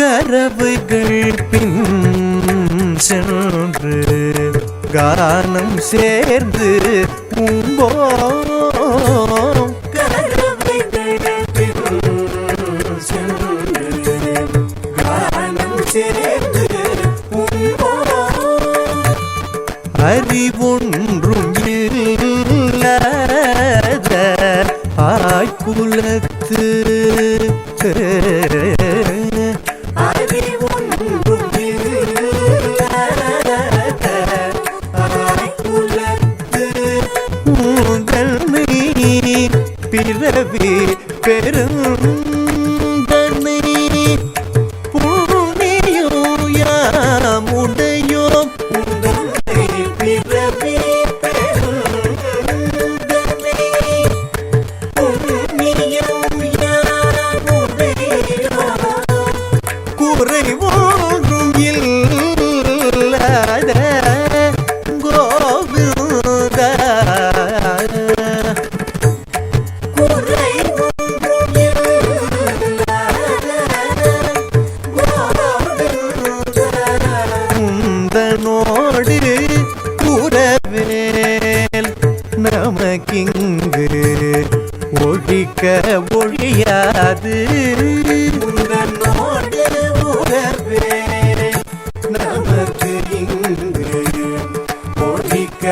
கரவுகள் பின் சென்று கானம் சேர்ந்து உம்போ அறிவொன்றும் இல்லாத ஆய்குலத்து பிறவி பெருந்தன்னை புண்ணியம் யாமுடையோம் பிறவி நந்தனோடு கூறவேல் நமக்கிங்கு ஒழிக்க ஒழியாது. நமக்கு இங்கு ஒழிக்க